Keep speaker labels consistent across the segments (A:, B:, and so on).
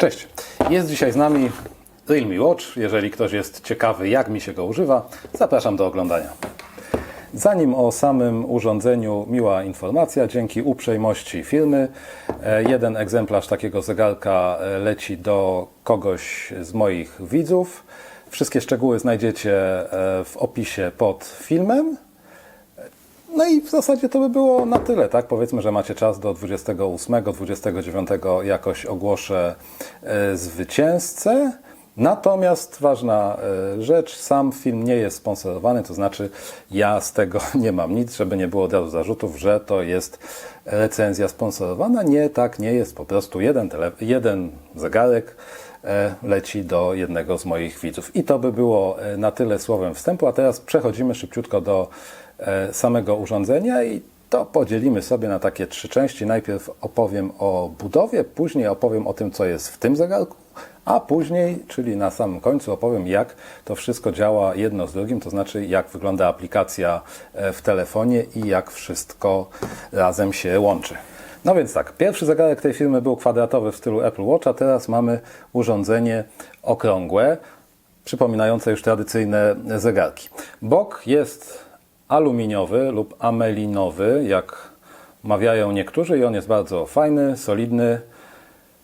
A: Cześć. Jest dzisiaj z nami Realme Watch. Jeżeli ktoś jest ciekawy, jak mi się go używa, zapraszam do oglądania. Zanim o samym urządzeniu, miła informacja. Dzięki uprzejmości firmy, e, jeden egzemplarz takiego zegarka e, leci do kogoś z moich widzów. Wszystkie szczegóły znajdziecie e, w opisie pod filmem. No i w zasadzie to by było na tyle, tak? Powiedzmy, że macie czas do 28, 29 jakoś ogłoszę e, zwycięzcę. Natomiast ważna e, rzecz, sam film nie jest sponsorowany, to znaczy ja z tego nie mam nic, żeby nie było od razu zarzutów, że to jest recenzja sponsorowana. Nie, tak nie jest, po prostu jeden, tele, jeden zegarek e, leci do jednego z moich widzów. I to by było na tyle słowem wstępu, a teraz przechodzimy szybciutko do samego urządzenia i to podzielimy sobie na takie trzy części. Najpierw opowiem o budowie, później opowiem o tym, co jest w tym zegarku, a później, czyli na samym końcu, opowiem, jak to wszystko działa jedno z drugim, to znaczy jak wygląda aplikacja e, w telefonie i jak wszystko razem się łączy. No więc tak, pierwszy zegarek tej firmy był kwadratowy w stylu Apple Watch, a teraz mamy urządzenie okrągłe, przypominające już tradycyjne zegarki. Bok jest aluminiowy lub amelinowy, jak mawiają niektórzy, i on jest bardzo fajny, solidny.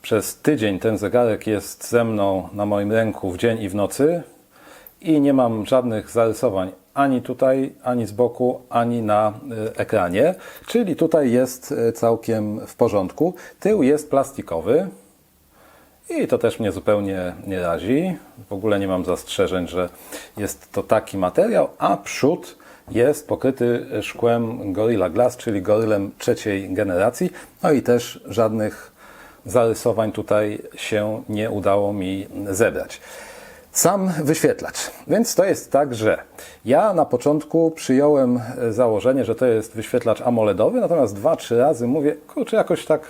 A: Przez tydzień ten zegarek jest ze mną na moim ręku w dzień i w nocy i nie mam żadnych zarysowań ani tutaj, ani z boku, ani na y, ekranie. Czyli tutaj jest y, całkiem w porządku. Tył jest plastikowy i to też mnie zupełnie nie razi. W ogóle nie mam zastrzeżeń, że jest to taki materiał, a przód jest pokryty szkłem Gorilla Glass, czyli gorylem trzeciej generacji. No i też żadnych zarysowań tutaj się nie udało mi zebrać. Sam wyświetlacz. Więc to jest tak, że ja na początku przyjąłem założenie, że to jest wyświetlacz AMOLEDowy, natomiast dwa, trzy razy mówię, kurczę, jakoś tak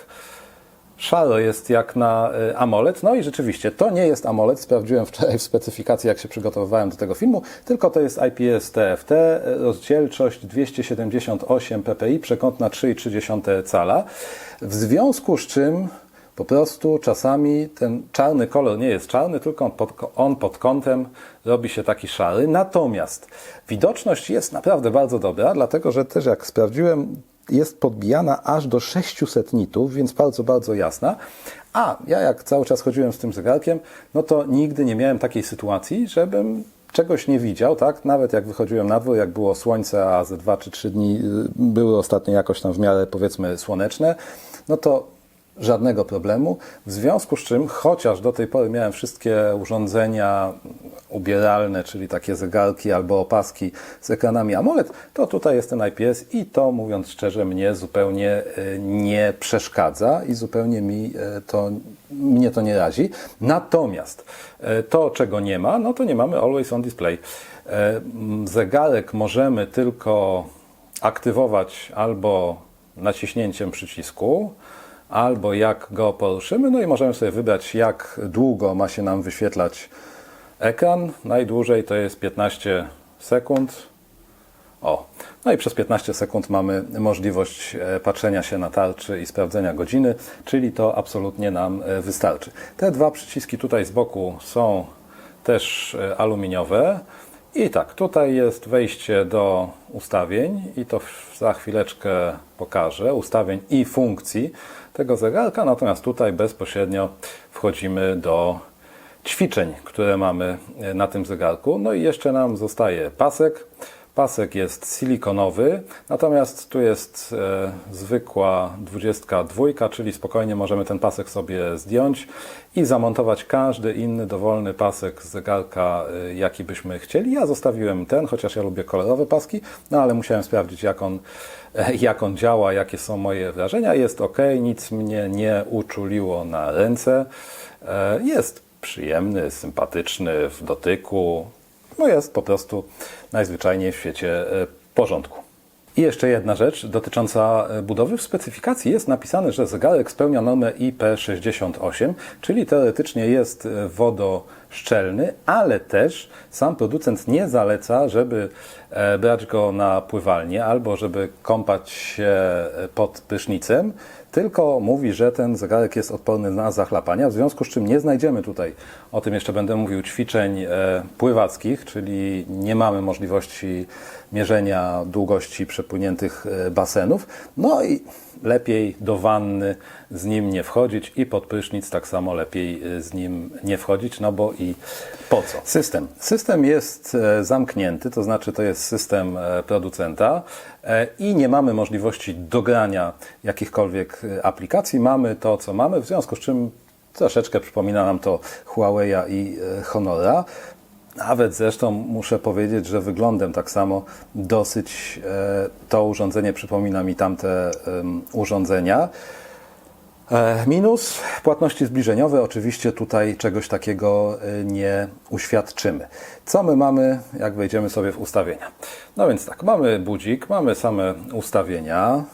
A: szaro jest jak na y, AMOLED. No i rzeczywiście, to nie jest AMOLED. Sprawdziłem wczoraj w specyfikacji, jak się przygotowywałem do tego filmu, tylko to jest IPS TFT, rozdzielczość 278 ppi, przekątna 3,3 cala. W związku z czym po prostu czasami ten czarny kolor nie jest czarny, tylko on pod, on pod kątem robi się taki szary. Natomiast widoczność jest naprawdę bardzo dobra, dlatego że też jak sprawdziłem, jest podbijana aż do 600 nitów, więc bardzo, bardzo jasna. A ja jak cały czas chodziłem z tym zegarkiem, no to nigdy nie miałem takiej sytuacji, żebym czegoś nie widział, tak? Nawet jak wychodziłem na dwór, jak było słońce, a ze dwa czy trzy dni y, były ostatnio jakoś tam w miarę powiedzmy słoneczne, no to żadnego problemu. W związku z czym, chociaż do tej pory miałem wszystkie urządzenia ubieralne, czyli takie zegarki albo opaski z ekranami AMOLED, to tutaj jest ten IPS i to, mówiąc szczerze, mnie zupełnie y, nie przeszkadza i zupełnie mi y, to, mnie to nie razi. Natomiast y, to, czego nie ma, no to nie mamy Always On Display. Zegarek możemy tylko aktywować albo naciśnięciem przycisku, albo jak go poruszymy, no i możemy sobie wybrać, jak długo ma się nam wyświetlać ekran. Najdłużej to jest 15 sekund. O, no i przez 15 sekund mamy możliwość e, patrzenia się na tarczy i sprawdzenia godziny, czyli to absolutnie nam e, wystarczy. Te dwa przyciski tutaj z boku są też e, aluminiowe. I tak, tutaj jest wejście do ustawień i to za chwileczkę pokażę, ustawień i funkcji tego zegarka, natomiast tutaj bezpośrednio wchodzimy do ćwiczeń, które mamy na tym zegarku. No i jeszcze nam zostaje pasek. Pasek jest silikonowy, natomiast tu jest e, zwykła 22, czyli spokojnie możemy ten pasek sobie zdjąć i zamontować każdy inny dowolny pasek z zegarka, e, jaki byśmy chcieli. Ja zostawiłem ten, chociaż ja lubię kolorowe paski, no ale musiałem sprawdzić, jak on, e, jak on działa, jakie są moje wrażenia. Jest ok, nic mnie nie uczuliło na ręce. E, jest przyjemny, sympatyczny w dotyku, no jest po prostu najzwyczajniej w świecie e, porządku. I jeszcze jedna rzecz dotycząca e, budowy. W specyfikacji jest napisane, że zegarek spełnia normę IP68, czyli teoretycznie jest e, szczelny, ale też sam producent nie zaleca, żeby e, brać go na pływalnię albo żeby kąpać się pod prysznicem, tylko mówi, że ten zegarek jest odporny na zachlapania, w związku z czym nie znajdziemy tutaj, o tym jeszcze będę mówił, ćwiczeń e, pływackich, czyli nie mamy możliwości mierzenia długości przepłyniętych e, basenów. No i lepiej do wanny z nim nie wchodzić i pod prysznic tak samo lepiej e, z nim nie wchodzić, no bo i po co? System. System jest e, zamknięty, to znaczy to jest system e, producenta e, i nie mamy możliwości dogrania jakichkolwiek aplikacji. Mamy to, co mamy, w związku z czym troszeczkę przypomina nam to Huawei'a i Honora. Nawet zresztą muszę powiedzieć, że wyglądem tak samo dosyć e, to urządzenie przypomina mi tamte urządzenia. E, Minus płatności zbliżeniowe. Oczywiście tutaj czegoś takiego e, nie uświadczymy. Co my mamy, jak wejdziemy sobie w ustawienia? No więc tak, mamy budzik, mamy same ustawienia.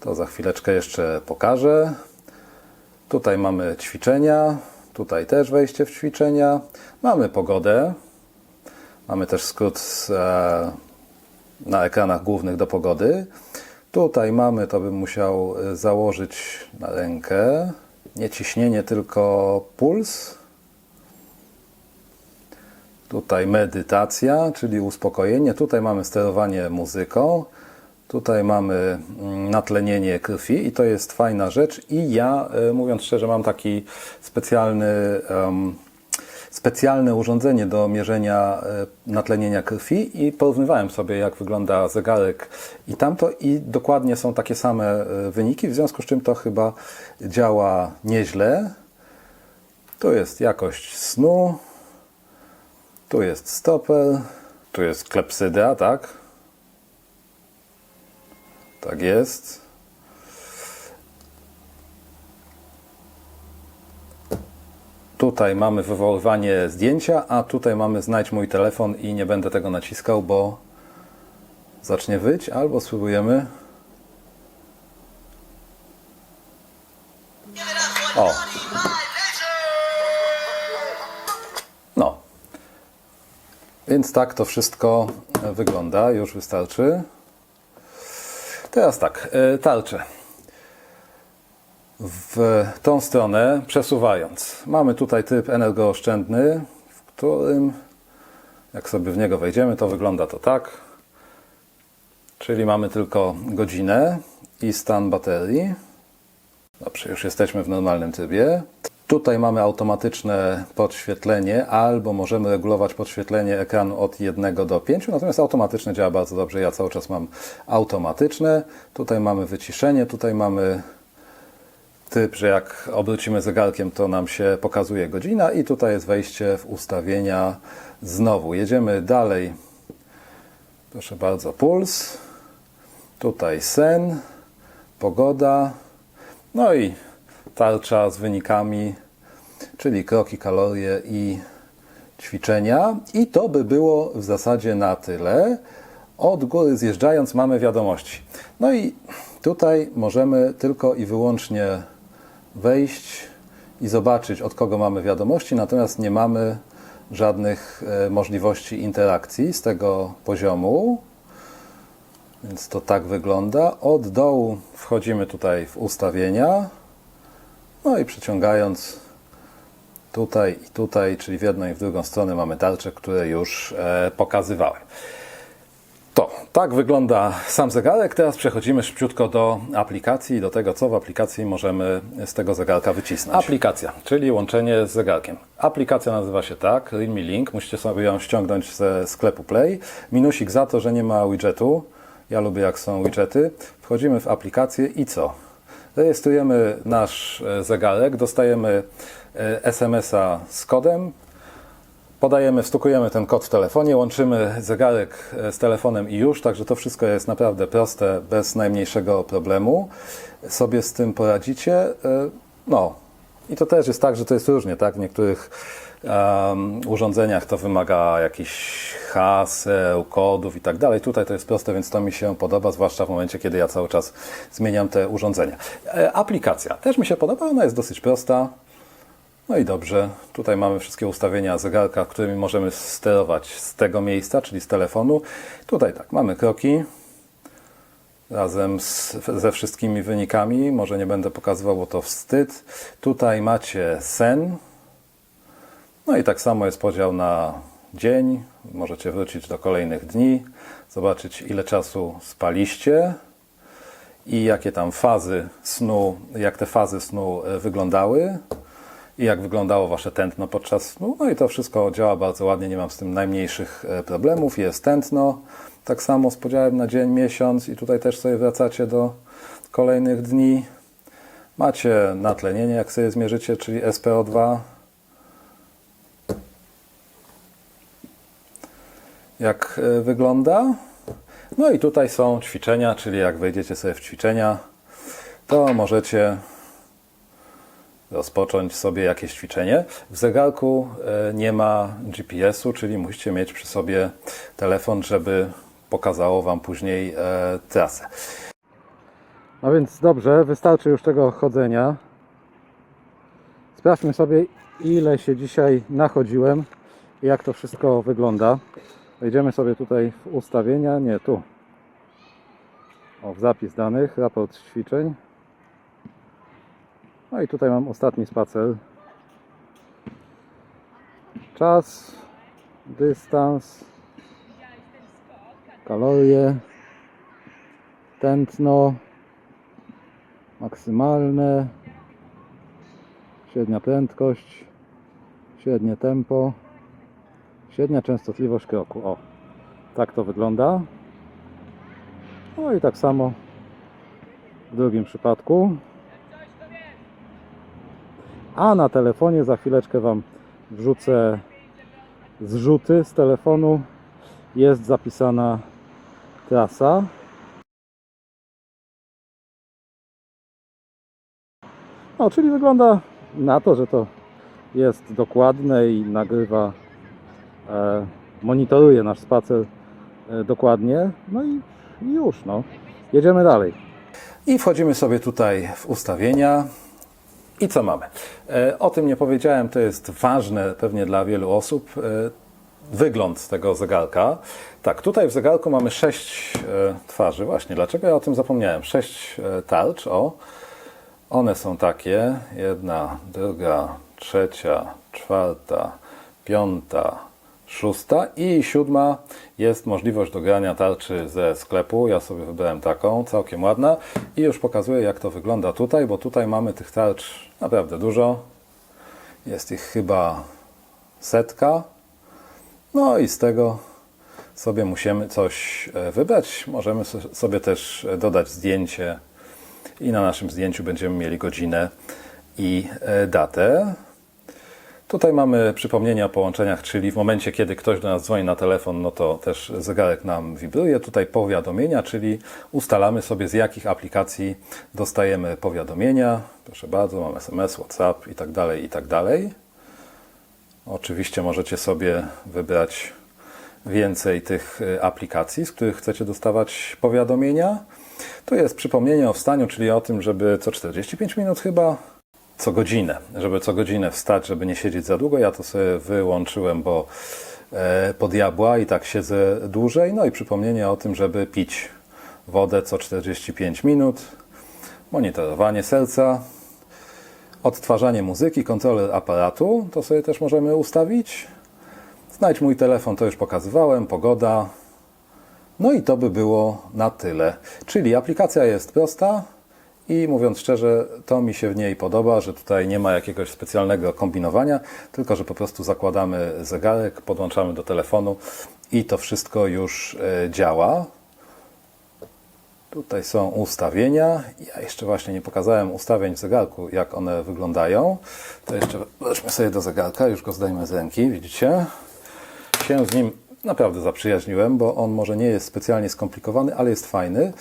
A: To za chwileczkę jeszcze pokażę. Tutaj mamy ćwiczenia, tutaj też wejście w ćwiczenia. Mamy pogodę. Mamy też skrót e, na ekranach głównych do pogody. Tutaj mamy, to bym musiał e, założyć na rękę. Nie ciśnienie, tylko puls. Tutaj medytacja, czyli uspokojenie. Tutaj mamy sterowanie muzyką. Tutaj mamy mm, natlenienie krwi i to jest fajna rzecz. I ja, e, mówiąc szczerze, mam taki specjalny, em, specjalne urządzenie do mierzenia e, natlenienia krwi i porównywałem sobie, jak wygląda zegarek i tamto i dokładnie są takie same e, wyniki, w związku z czym to chyba działa nieźle. Tu jest jakość snu, tu jest stoper, tu jest klepsydra, tak? Tak jest. Tutaj mamy wywoływanie zdjęcia, a tutaj mamy znajdź mój telefon i nie będę tego naciskał, bo zacznie wyć, albo spróbujemy. O. No. Więc tak to wszystko wygląda, już wystarczy. Teraz tak, e, tarcze. W tą stronę przesuwając, mamy tutaj tryb energooszczędny, w którym, jak sobie w niego wejdziemy, to wygląda to tak. Czyli mamy tylko godzinę i stan baterii. Dobrze, już jesteśmy w normalnym trybie. Tutaj mamy automatyczne podświetlenie, albo możemy regulować podświetlenie ekranu od 1 do 5, natomiast automatyczne działa bardzo dobrze. Ja cały czas mam automatyczne. Tutaj mamy wyciszenie, tutaj mamy typ, że jak obrócimy zegarkiem, to nam się pokazuje godzina i tutaj jest wejście w ustawienia znowu. Jedziemy dalej. Proszę bardzo, puls. Tutaj sen, pogoda. No i tarcza z wynikami, czyli kroki, kalorie i ćwiczenia. I to by było w zasadzie na tyle. Od góry zjeżdżając mamy wiadomości. No i tutaj możemy tylko i wyłącznie wejść i zobaczyć, od kogo mamy wiadomości, natomiast nie mamy żadnych e, możliwości interakcji z tego poziomu. Więc to tak wygląda. Od dołu wchodzimy tutaj w ustawienia. No i przeciągając tutaj i tutaj, czyli w jedną i w drugą stronę mamy tarcze, które już e, pokazywałem. To, tak wygląda sam zegarek. Teraz przechodzimy szybciutko do aplikacji i do tego, co w aplikacji możemy z tego zegarka wycisnąć. Aplikacja, czyli łączenie z zegarkiem. Aplikacja nazywa się tak, Realme Link. Musicie sobie ją ściągnąć ze sklepu Play. Minusik za to, że nie ma widgetu. Ja lubię jak są widgety. Wchodzimy w aplikację i co? Rejestrujemy nasz e, zegarek, dostajemy e, SMS-a z kodem, podajemy, wstukujemy ten kod w telefonie, łączymy zegarek e, z telefonem i już, także to wszystko jest naprawdę proste, bez najmniejszego problemu. Sobie z tym poradzicie. No i to też jest tak, że to jest różnie, tak? W niektórych em, urządzeniach to wymaga jakichś haseł, kodów i tak dalej. Tutaj to jest proste, więc to mi się podoba, zwłaszcza w momencie, kiedy ja cały czas zmieniam te urządzenia. E, Aplikacja też mi się podoba, ona jest dosyć prosta. No i dobrze, tutaj mamy wszystkie ustawienia zegarka, którymi możemy sterować z tego miejsca, czyli z telefonu. Tutaj tak, mamy kroki razem z, ze wszystkimi wynikami. Może nie będę pokazywał, bo to wstyd. Tutaj macie sen. No i tak samo jest podział na dzień. Możecie wrócić do kolejnych dni, zobaczyć ile czasu spaliście i jakie tam fazy snu, jak te fazy snu e, wyglądały i jak wyglądało wasze tętno podczas snu. No i to wszystko działa bardzo ładnie, nie mam z tym najmniejszych e, problemów. Jest tętno, tak samo z podziałem na dzień, miesiąc i tutaj też sobie wracacie do kolejnych dni. Macie natlenienie, jak sobie zmierzycie, czyli SPO2. Jak e, wygląda? No i tutaj są ćwiczenia, czyli jak wejdziecie sobie w ćwiczenia, to możecie rozpocząć sobie jakieś ćwiczenie. W zegarku e, nie ma GPS-u, czyli musicie mieć przy sobie telefon, żeby pokazało Wam później e, trasę. No więc dobrze, wystarczy już tego chodzenia. Sprawdźmy sobie, ile się dzisiaj nachodziłem i jak to wszystko wygląda. Wejdziemy sobie tutaj w ustawienia, nie tu. O, w zapis danych, raport ćwiczeń. No i tutaj mam ostatni spacer. Czas, dystans, kalorie, tętno, maksymalne, średnia prędkość, średnie tempo, średnia częstotliwość kroku. O, tak to wygląda. No i tak samo w drugim przypadku. A na telefonie za chwileczkę Wam wrzucę zrzuty z telefonu. Jest zapisana trasa. No, czyli wygląda na to, że to jest dokładne i nagrywa, monitoruje nasz spacer e, dokładnie. No i, już, no. Jedziemy dalej. I wchodzimy sobie tutaj w ustawienia. I co mamy? E, O tym nie powiedziałem, to jest ważne pewnie dla wielu osób. e, Wygląd tego zegarka. Tak, tutaj w zegarku mamy sześć e, twarzy. Właśnie, dlaczego ja o tym zapomniałem? Sześć e, tarcz, o. One są takie. Jedna, druga, trzecia, czwarta, piąta, szósta i siódma jest możliwość dogrania tarczy ze sklepu. Ja sobie wybrałem taką, całkiem ładna i już pokazuję jak to wygląda tutaj, bo tutaj mamy tych tarcz naprawdę dużo. Jest ich chyba setka. No i z tego sobie musimy coś e, wybrać. Możemy so- sobie też e, dodać zdjęcie i na naszym zdjęciu będziemy mieli godzinę i e, datę. Tutaj mamy przypomnienia o połączeniach, czyli w momencie, kiedy ktoś do nas dzwoni na telefon, no to też zegarek nam wibruje. Tutaj powiadomienia, czyli ustalamy sobie z jakich aplikacji dostajemy powiadomienia. Proszę bardzo, mamy SMS, WhatsApp i tak dalej, i tak dalej. Oczywiście możecie sobie wybrać więcej tych y, aplikacji, z których chcecie dostawać powiadomienia. Tu jest przypomnienie o wstaniu, czyli o tym, żeby co 45 minut chyba, co godzinę, żeby co godzinę wstać, żeby nie siedzieć za długo. Ja to sobie wyłączyłem, bo e, po diabła i tak siedzę dłużej. No i przypomnienie o tym, żeby pić wodę co 45 minut. Monitorowanie serca, odtwarzanie muzyki, kontroler aparatu, to sobie też możemy ustawić. Znajdź mój telefon, to już pokazywałem, pogoda. No i to by było na tyle. Czyli aplikacja jest prosta i mówiąc szczerze, to mi się w niej podoba, że tutaj nie ma jakiegoś specjalnego kombinowania, tylko że po prostu zakładamy zegarek, podłączamy do telefonu i to wszystko już e, działa. Tutaj są ustawienia. Ja jeszcze właśnie nie pokazałem ustawień w zegarku, jak one wyglądają. To jeszcze weźmy sobie do zegarka, już go zdejmę z ręki, widzicie? Się z nim naprawdę zaprzyjaźniłem, bo on może nie jest specjalnie skomplikowany, ale jest fajny.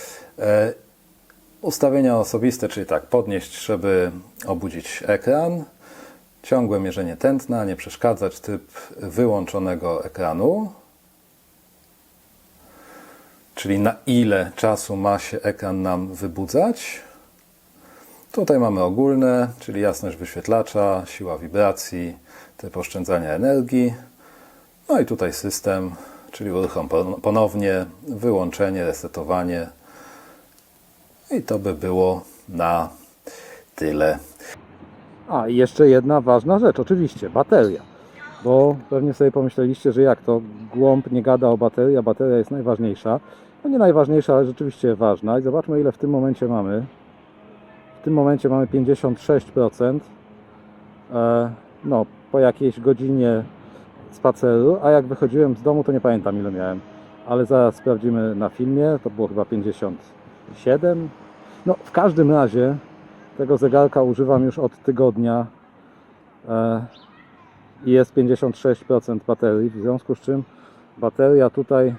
A: Ustawienia osobiste, czyli tak, podnieść, żeby obudzić ekran. Ciągłe mierzenie tętna, nie przeszkadzać, typ wyłączonego ekranu. Czyli na ile czasu ma się ekran nam wybudzać. Tutaj mamy ogólne, czyli jasność wyświetlacza, siła wibracji, typ oszczędzania energii. No i tutaj system, czyli uruchom pon- ponownie, wyłączenie, resetowanie. I to by było na tyle. A i jeszcze jedna ważna rzecz, oczywiście, bateria. Bo pewnie sobie pomyśleliście, że jak to głąb nie gada o baterii, a bateria jest najważniejsza. No nie najważniejsza, ale rzeczywiście ważna. I zobaczmy ile w tym momencie mamy. W tym momencie mamy 56%. E, no, po jakiejś godzinie spaceru, a jak wychodziłem z domu, to nie pamiętam ile miałem. Ale zaraz sprawdzimy na filmie, to było chyba 57. No, w każdym razie tego zegarka używam już od tygodnia e, i jest 56% baterii, w związku z czym bateria tutaj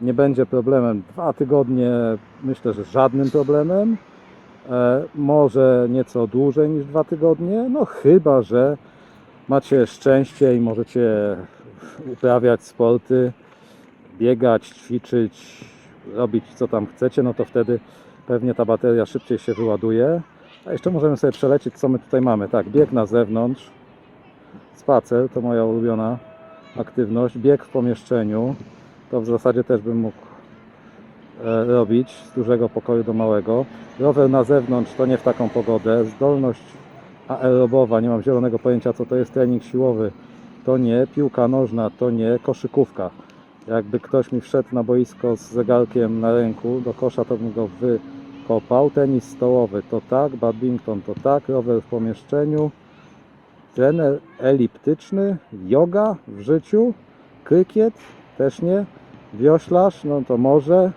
A: nie będzie problemem. Dwa tygodnie myślę, że żadnym problemem. E, może nieco dłużej niż dwa tygodnie, no chyba, że macie szczęście i możecie uprawiać sporty, biegać, ćwiczyć, robić co tam chcecie, no to wtedy pewnie ta bateria szybciej się wyładuje. A jeszcze możemy sobie przelecieć, co my tutaj mamy. Tak, bieg na zewnątrz, spacer, to moja ulubiona aktywność, bieg w pomieszczeniu, to w zasadzie też bym mógł e, robić z dużego pokoju do małego. Rower na zewnątrz to nie w taką pogodę. Zdolność aerobowa, nie mam zielonego pojęcia co to jest trening siłowy, to nie. Piłka nożna to nie. Koszykówka. Jakby ktoś mi wszedł na boisko z zegarkiem na ręku do kosza, to bym go wykopał. Tenis stołowy to tak, badminton to tak, rower w pomieszczeniu. Trener eliptyczny, yoga w życiu, krykiet też nie, wioślarz, no to może,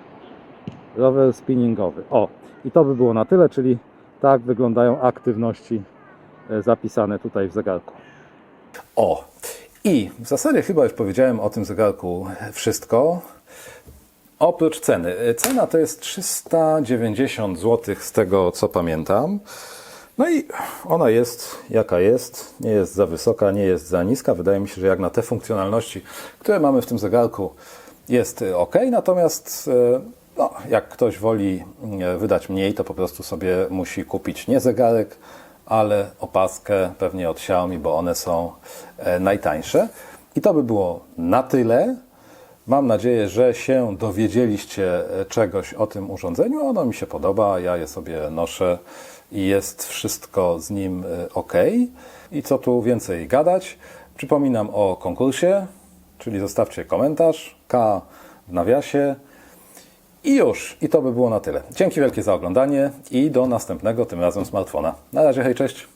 A: rower spinningowy. O, i to by było na tyle, czyli tak wyglądają aktywności e, zapisane tutaj w zegarku. O, i w zasadzie chyba już powiedziałem o tym zegarku wszystko. Oprócz ceny. Cena to jest 390 zł z tego co pamiętam. No i ona jest jaka jest, nie jest za wysoka, nie jest za niska. Wydaje mi się, że jak na te funkcjonalności, które mamy w tym zegarku, jest ok. Natomiast e, no, jak ktoś woli e, wydać mniej, to po prostu sobie musi kupić nie zegarek, ale opaskę pewnie od Xiaomi, bo one są e, najtańsze. I to by było na tyle. Mam nadzieję, że się dowiedzieliście e, czegoś o tym urządzeniu. Ono mi się podoba, ja je sobie noszę i jest wszystko z nim ok. I co tu więcej gadać? Przypominam o konkursie, czyli zostawcie komentarz, K w nawiasie. I już, i to by było na tyle. Dzięki wielkie za oglądanie i do następnego, tym razem smartfona. Na razie, hej, cześć!